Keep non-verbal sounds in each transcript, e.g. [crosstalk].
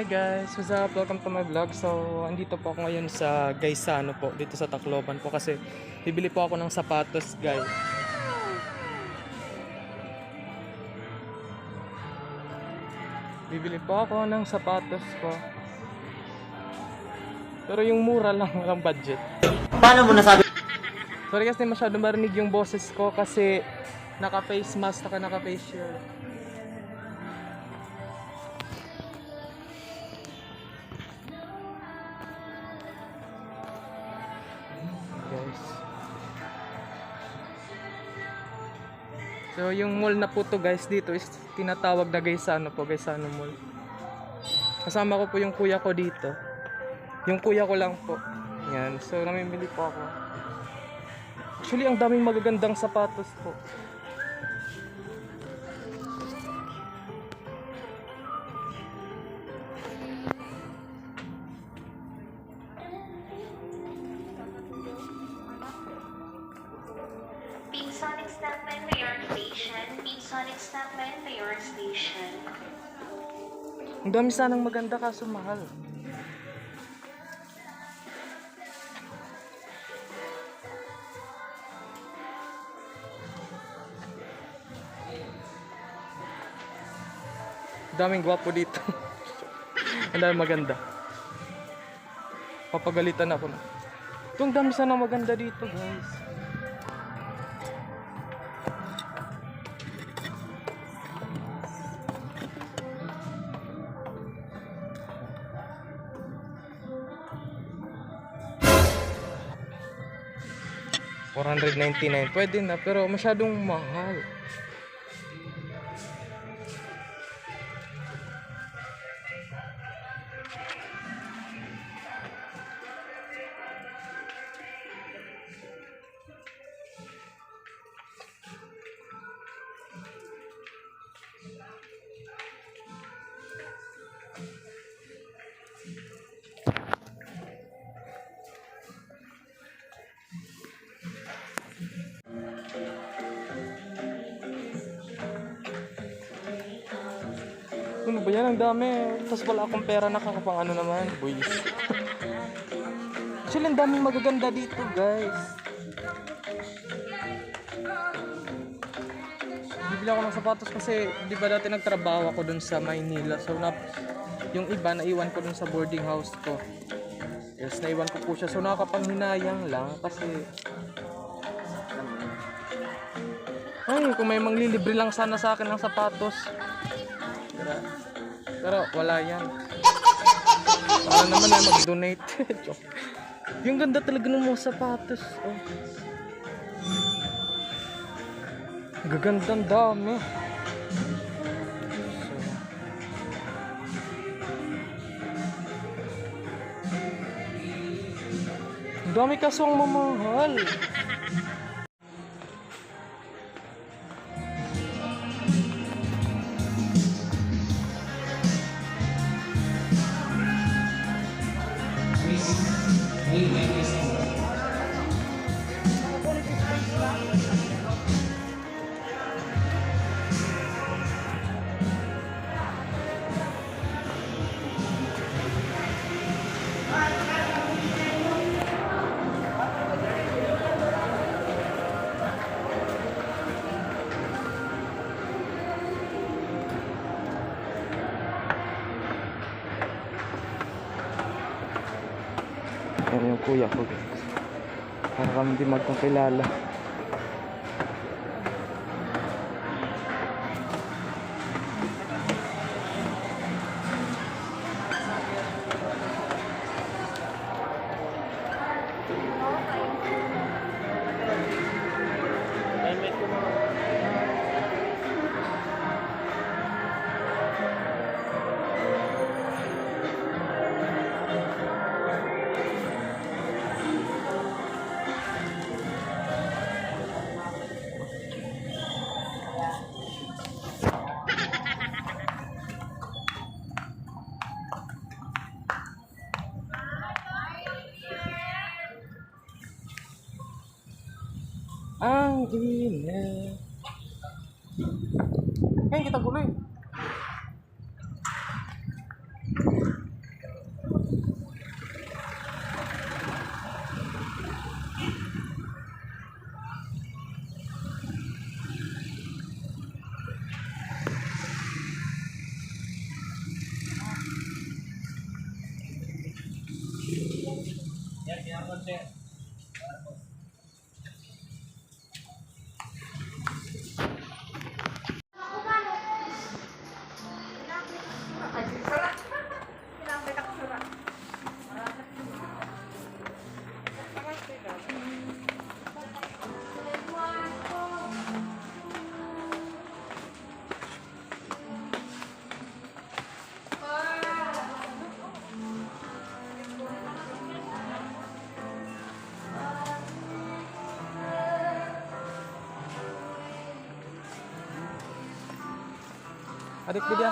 Hi guys, what's up? Welcome to my vlog. So, andito po ako ngayon sa Gaisano po, dito sa Tacloban po kasi bibili po ako ng sapatos, guys. Bibili po ako ng sapatos ko. Pero yung mura lang, walang budget. Paano mo nasabi? Sorry kasi masyado marinig yung boses ko kasi naka-face mask, naka naka-face shield. So yung mall na po to guys dito is tinatawag na Gaisano po, Gaisano Mall. Kasama ko po yung kuya ko dito. Yung kuya ko lang po. Yan. So namimili po ako. Actually, ang daming magagandang sapatos po. To your station. Pinsonic Snackman to your station. Ang dami sanang maganda kaso mahal. Daming gwapo dito. [laughs] Ang daming maganda. Papagalitan ako na. Ito ang dami sanang maganda dito guys. $499. Pwede na, pero masyadong mahal. Dami. Tapos wala akong pera nakakapang ano naman. Boys. Actually, ang daming magaganda dito, guys. Bibili ako ng sapatos kasi di ba dati nagtrabaho ako dun sa Maynila. So, na, yung iba naiwan ko dun sa boarding house ko. Yes, naiwan ko po siya. So, nakakapanghinayang lang kasi ay, kung may manglilibre lang sana sa akin ng sapatos. Pero, pero wala yan. Para naman ay mag-donate. [laughs] Yung ganda talaga ng mga sapatos. Oh. Gagandang dami. Ang dami kasong mamahal. Yan kuya ko. Para kami di magkakilala. anginnya. Eh kita gulai Ya. Adik dia.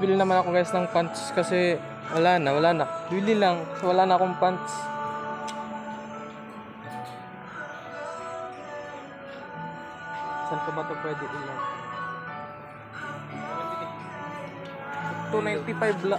Bibili naman ako guys ng pants kasi wala na, wala na. Bibili lang, so wala na akong pants. Saan ko ba ito pwede ilang? 295 la.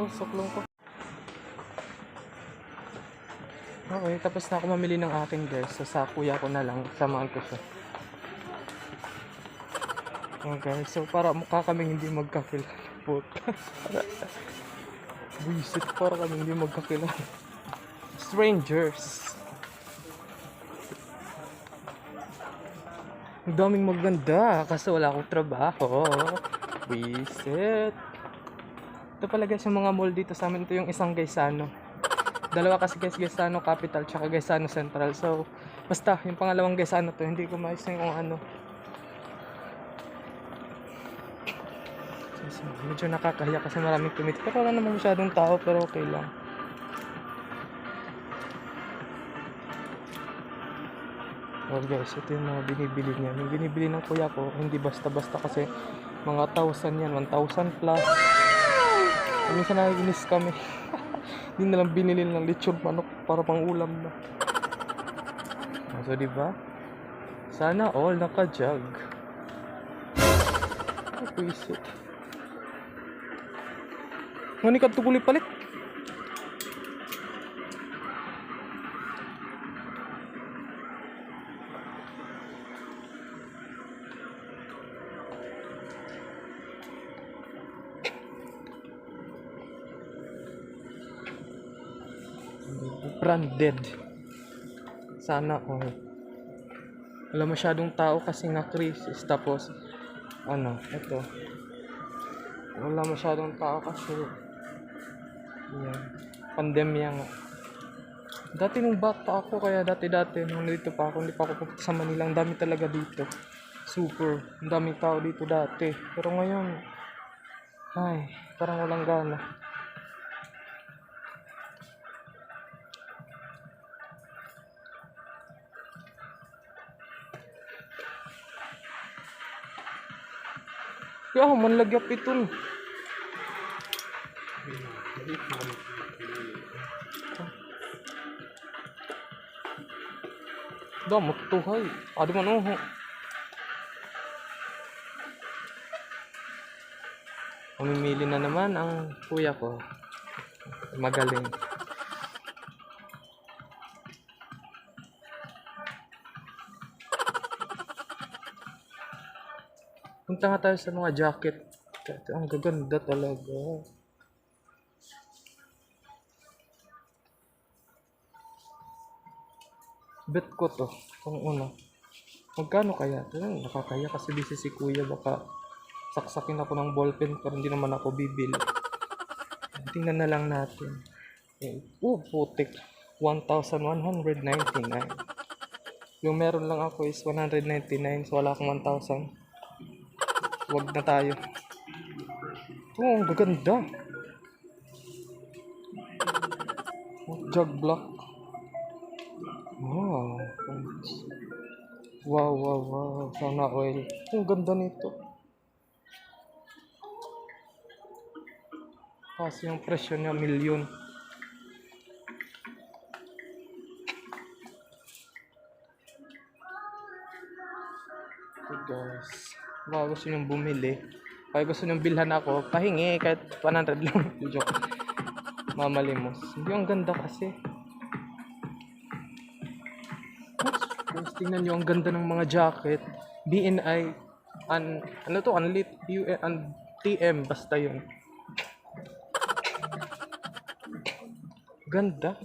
Oh, saklong ko. Okay, tapos na ako mamili ng akin guys. So, sa kuya ko na lang. Samahan ko siya. Okay, so para mukha kaming hindi magkakilala. Puta. [laughs] Buisit, para kaming hindi magkakilala. Strangers. Ang daming maganda kasi wala akong trabaho. Buisit. Ito pala guys yung mga mall dito sa amin. Ito yung isang Gaisano. Dalawa kasi guys, Gaisano Capital tsaka Gaisano Central. So, basta yung pangalawang Gaisano to, hindi ko mais na yung ano. So, medyo nakakahiya kasi maraming tumit. Pero wala namang masyadong tao, pero okay lang. Well guys, ito yung mga binibili niya. Yung binibili ng kuya ko, hindi basta-basta kasi mga 1,000 yan, 1,000 plus. Minsan nakikinis kami. [laughs] Hindi na lang binili ng lechon manok para pang ulam na. So, di ba? Sana all naka-jug. Puisit. Ngani ka palit? Branded. Sana all. Wala masyadong tao kasi nga crisis. Tapos, ano, ito. Wala masyadong tao kasi, yan, pandemya nga. Dati nung bata ako, kaya dati-dati, nung nandito pa ako, hindi pa ako pupunta sa Manila, ang dami talaga dito. Super, ang daming tao dito dati. Pero ngayon, ay, parang walang gana. Ya, manlagyap ito. no. Damot to hay. Adi man oh. Mamimili na naman ang kuya ko. Magaling. Punta nga tayo sa mga jacket. Ang gaganda talaga. Bet ko to. Itong una. Magkano kaya? Nakakaya kasi busy si kuya. Baka saksakin ako ng ballpen pero hindi naman ako bibili. Tingnan na lang natin. Eh, oh, putik. 1,199. Yung meron lang ako is 199. So, wala akong 1,000. Huwag na tayo. Ito, ang gaganda. Oh, Jug block. Wow. Wow, wow, wow. Sana oil. Ang ganda nito. Kasi yung presyo niya, milyon. Baka gusto niyong bumili. Kaya gusto niyong bilhan ako, pahingi kahit 100 lang. [laughs] Joke. Mamalimos. Hindi ang ganda kasi. Guys, tingnan niyo ang ganda ng mga jacket. BNI, an, ano to, Unlit, UN, an, TM, basta yun. Ganda.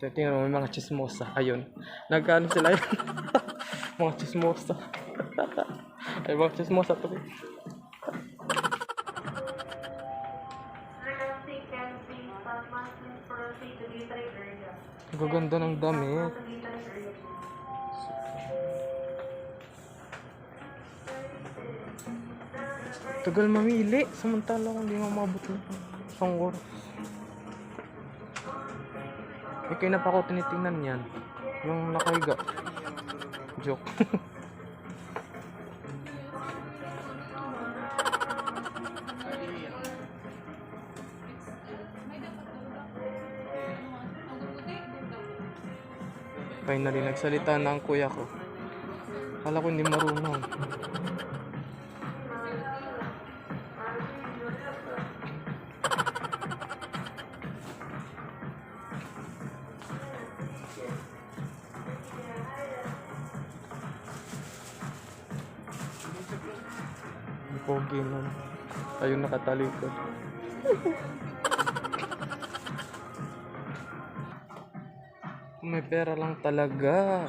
At tingnan mo, may mga chismosa. Ayun. Nagkano sila yun? [laughs] mga chismosa. [laughs] Ay, mga chismosa to. Gaganda ng damit. Tagal mamili. Samantala kung hindi mo mabot ng isang oras. Na pa ako tinitingnan yan. Yung nakahiga. Joke. [laughs] Finally, nagsalita na ang kuya ko. Kala ko hindi marunong. Nun. Ayun nakatalikod. May pera lang talaga.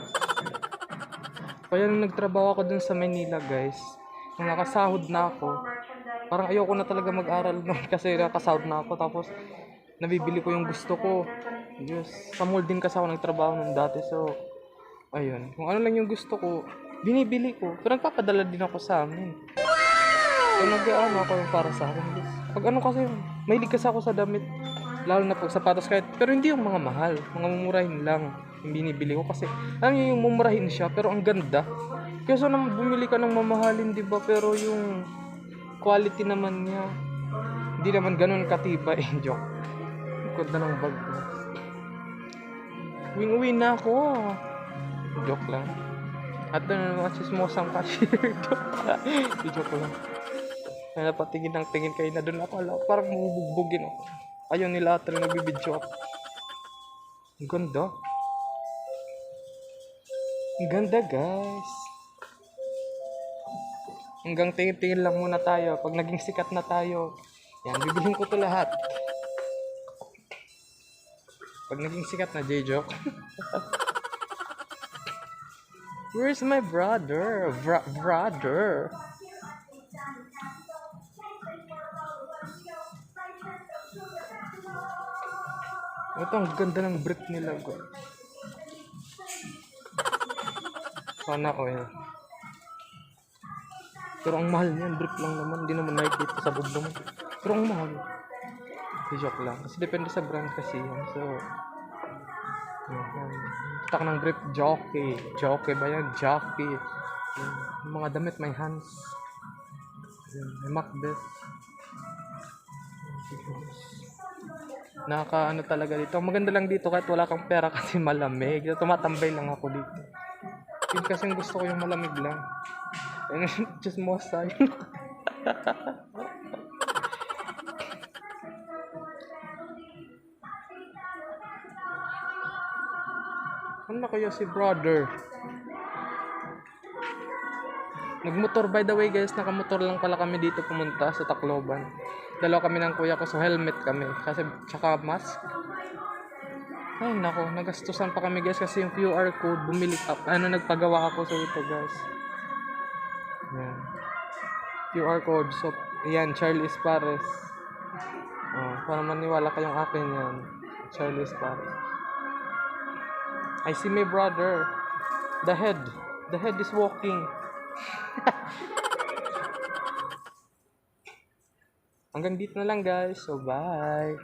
Kaya nung nagtrabaho ako dun sa Manila guys, nung nakasahod na ako, parang ayoko na talaga mag-aral nun [laughs] kasi nakasahod na ako tapos nabibili ko yung gusto ko. Diyos, sa mall din kasi ako nagtrabaho nung dati so ayun, kung ano lang yung gusto ko, binibili ko. Pero nagpapadala din ako sa amin. So nag-ano ako para sa akin. Pag ano kasi, mahilig kasi ako sa damit. Lalo na pag sapatos kahit, pero hindi yung mga mahal. Mga mumurahin lang yung binibili ko. Kasi, alam niyo yung mumurahin siya, pero ang ganda. Kesa naman bumili ka ng mamahalin, di ba? Pero yung quality naman niya, hindi naman ganun katibay. [laughs] Joke. Ang ganda ng bag ko. Wing-uwi na ako. Joke lang. At doon na mga chismosang cashier. [laughs] Joke lang. Kaya napatingin ng tingin kayo na doon ako. Ala, parang mabubugbugin ako. Ayaw nila ata rin nagbibidyo ako. Ang ganda. Ang ganda guys. Hanggang tingin-tingin lang muna tayo. Pag naging sikat na tayo, yan, bibilhin ko to lahat. Pag naging sikat na, J-Joke. [laughs] Where's my brother? Bra- brother? Ito, ang ganda ng brick nila. Go. Sana oil. Pero ang mahal niyan, brick lang naman. Hindi naman nakikita sa bublo mo. Pero ang mahal. Di joke lang. Kasi depende sa brand kasi yan. So, yan. Tak ng brick, jockey. Jockey ba yan? Jockey. Yan. Yung mga damit, may hands. Yan. May Macbeth. Nakaka ano talaga dito. Ang Maganda lang dito kahit wala kang pera [laughs] kasi malamig. Tumatambay lang ako dito. Yun kasi gusto ko yung malamig lang. And just more sun. ano kaya si brother? Nagmotor by the way guys, nakamotor lang pala kami dito pumunta sa Tacloban. Dalawa kami ng kuya ko, so helmet kami. Kasi, tsaka mask. Ay nako, nagastusan pa kami guys kasi yung QR code, bumili up. Ano, nagpagawa ako sa ito guys. Yan. QR code. So, yan, Charlie Espares. Oh, para maniwala kayong akin yan. Charlie Espares. I see my brother. The head. The head is walking. [laughs] Hanggang dito na lang guys. So bye.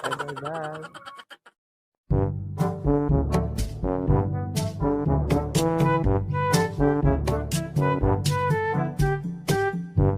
Bye bye bye.